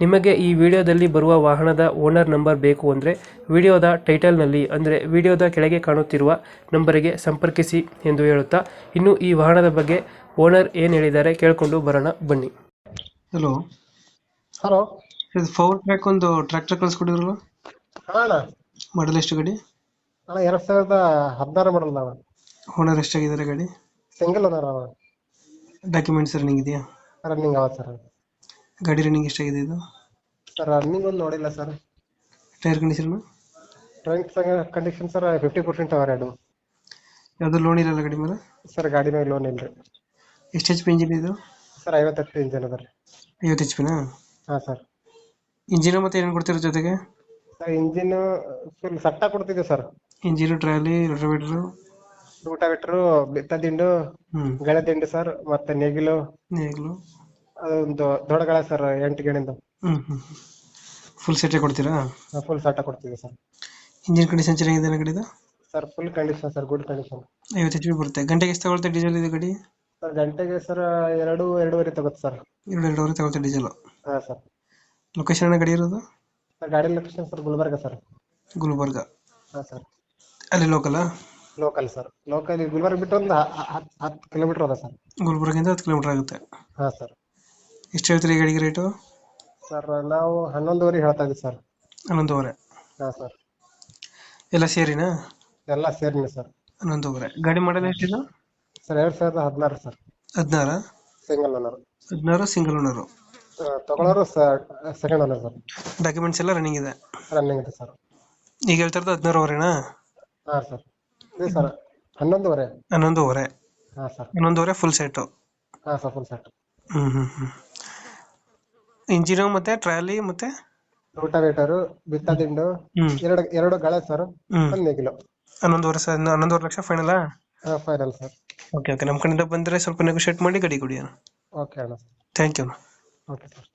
ನಿಮಗೆ ಈ ವಿಡಿಯೋದಲ್ಲಿ ಬರುವ ವಾಹನದ ಓನರ್ ನಂಬರ್ ಬೇಕು ಅಂದರೆ ವಿಡಿಯೋದ ಟೈಟಲ್ನಲ್ಲಿ ಅಂದರೆ ವಿಡಿಯೋದ ಕೆಳಗೆ ಕಾಣುತ್ತಿರುವ ನಂಬರಿಗೆ ಸಂಪರ್ಕಿಸಿ ಎಂದು ಹೇಳುತ್ತಾ ಇನ್ನು ಈ ವಾಹನದ ಬಗ್ಗೆ ಓನರ್ ಏನು ಹೇಳಿದ್ದಾರೆ ಕೇಳಿಕೊಂಡು ಬರೋಣ ಬನ್ನಿ. ಹಲೋ ಹಲೋ ಇದು ಫೌರ್ ಟ್ರ್ಯಾಕ್ ಒಂದು ಟ್ರ್ಯಾಕ್ಟರ್ ಕಳಿಸ್ಕೊಡಿದ್ರಲ್ಲ ಅಣ್ಣ. ಮಾಡಲ್ ಎಷ್ಟು ಗಾಡಿ? ಅಣ್ಣ ಎರಡ್ ಸಾವಿರದ ಹದಿನಾರು ಮಾಡಲ್ ಅಣ್ಣ. ಓನರ್ ಎಷ್ಟಾಗಿದ್ದಾರೆ ಗಾಡಿ? ಸಿಂಗಲ್ ಓನರ್ ಅಣ್ಣ. ಡಾಕ್ಯುಮೆಂಟ್ಸ್ ರನ್ನಿಂಗ್ ಇದೆಯಾ? ರನ್ನಿಂಗ್ ಅವ ಸರ್ ಗಾಡಿ ರನ್ನಿಂಗ್ ಎಷ್ಟಾಗಿದೆ ಇದು? ಸರ್ ರನ್ನಿಂಗ್ ಒಂದು ನೋಡಿಲ್ಲ sir tyre condition trunk condition sir fifty percent hour ಎರಡು ಯಾವುದು ಲೋನ್ ಇರಲ್ಲ ಗಾಡಿ ಮೇಲೆ? ಸರ್ ಗಾಡಿ ಮೇಲೆ ಲೋನ್ ಇಲ್ರಿ. ಎಷ್ಟು ಎಚ್ ಪಿ ಇಂಜಿನ್ ಇದು? ಸರ್ ಐವತ್ತೆಂಟು ಇಂಜನ್ ಅದ ರೀ. ಐವತ್ತು ಎಚ್ ಪಿನಾ ಹಾಂ ಸರ್ ಇಂಜಿನ್ ಮತ್ತೆ ಏನು ಕೊಡ್ತೀರ ಜೊತೆಗೆ? ಸರ್ ಇಂಜಿನ್ ಫುಲ್ ಸಟ್ಟ ಕೊಡ್ತಿದ್ದೆ sir engine trolley rotavator rotavator ಬಿತ್ತ ದಿಂಡು ಹ್ಞೂ ಗಳೆ ದಿಂಡು ಸರ್ ಮತ್ತೆ ನೇಗಿಲು. ನೇಗ್ಲು. ಅದೊಂದು ದೊಡ್ಡ ಗಳ ಸರ್ ಎಂಟು ಗೇಣಿಂದು. ಹ್ಞೂ ಹ್ಞೂ ಫುಲ್ ಸೆಟ್ ಕೊಡ್ತೀರಾ? ಫುಲ್ ಸೆಟ್ ಕೊಡ್ತೀವಿ ಸರ್. ಇಂಜಿನ್ ಕಂಡೀಷನ್ ಚೆನ್ನಾಗಿದೆ ಗಾಡಿದು? Sir full condition sir good condition ಐವತ್ತು ಎಚ್ ಪಿ ಬರುತ್ತೆ. ಗಂಟೆಗೆ ಎಷ್ಟು ತಗೊಳುತ್ತೆ ಡೀಸೆಲ್ ಇದು ಗಾಡಿ? ಸರ್ ಗಂಟೆಗೆ ಸರ್ ಎರಡು ಎರಡೂವರೆ ತಗೋತ್ ಸರ್. ಎರಡು ಎರಡೂವರೆ ತಗೋತ ಡೀಸೆಲ್ ಹಾಂ ಸರ್. ಲೊಕೇಶನ್ ಗಾಡಿ ಇರೋದು? ಸರ್ ಗಾಡಿ location sir Gulbarga sir. Gulbarga. ಹಾಂ ಸರ್. ಅಲ್ಲಿ local local sir. Local Gulbarga ಬಿಟ್ಟು ಒಂದು ಹತ್ತು ಹತ್ತು ಕಿಲೋಮೀಟರ್ ಅದ ಸರ್. ಗುಲ್ಬರ್ಗಿಂದ ಹತ್ತು ಕಿಲೋಮೀಟರ್ ಆಗುತ್ತೆ. ಹಾಂ ಸರ್. ಎಷ್ಟು ಹೇಳ್ತೀರಿ ಗಾಡಿಗೆ ರೇಟು ಸರ್ ನಾವು ಹನ್ನೊಂದುವರೆ ಹೇಳ್ತಾ ಇದ್ದೀವಿ ಸರ್. ಹನ್ನೊಂದುವರೆ. ಹಾಂ ಸರ್. ಎಲ್ಲ ಸೇರಿನಾ? ಎಲ್ಲ ಸೇರಿನ ಸರ್. ಹನ್ನೊಂದುವರೆ. ಗಾಡಿ ಮಾಡಲ್ ಎಷ್ಟಿದೆ? ಸರ್ ಎರಡು ಸಾವಿರದ ಹದಿನಾರು ಸರ್. ಹದಿನಾರ? ಸಿಂಗಲ್ ಓನರ್ ಹದಿನಾರು ಸಿಂಗಲ್ ಓನರು ತಗೊಳ್ಳೋರು ಸೆಕೆಂಡ್ ಓನರ್ ಸರ್. ಡಾಕ್ಯುಮೆಂಟ್ಸ್ ಎಲ್ಲ ರನ್ನಿಂಗ್ ಇದೆ? ರನ್ನಿಂಗ್ ಇದೆ ಸರ್. ಈಗ ಹೇಳ್ತಾ ಇರೋದು ಹದಿನಾರುವರೆನಾ? ಹಾಂ ಸರ್. ಇದೆ ಸರ್ ಹನ್ನೊಂದುವರೆ. ಹನ್ನೊಂದುವರೆ. ಹಾಂ ಸರ್. ಹನ್ನೊಂದುವರೆ ಫುಲ್ ಸೆಟ್ಟು ಹಾಂ ಸರ್ ಫುಲ್ ಸೆಟ್ ಹ್ಞೂ ಹ್ಮ್ ಹ್ಮ್. ಇಂಜಿನು ಮತ್ತೆ ಟ್ರಾಲಿ ಮತ್ತೆ ರೋಟಾವೇಟರ್ ಬಿತ್ತ ದಿಂಡು ಹ್ಮ್. ಎರಡು ಎರಡು ಗಳ ಸರ್. ಹ್ಮ್. ಒಂದು ನೇಗಿಲು ಹನ್ನೊಂದುವರೆ ಸಾವಿರ ಹನ್ನೊಂದುವರೆ lakh final final sir. Okay okay ನಮ್ಮ ಕಡೆಯಿಂದ ಬಂದರೆ ಸ್ವಲ್ಪ ನೆಗೋಷಿಯೇಟ್ ಮಾಡಿ ಗಡಿ ಕೊಡಿ ಓಕೆ ಅಣ್ಣ ಥ್ಯಾಂಕ್ ಯು ಓಕೆ ಸರ್.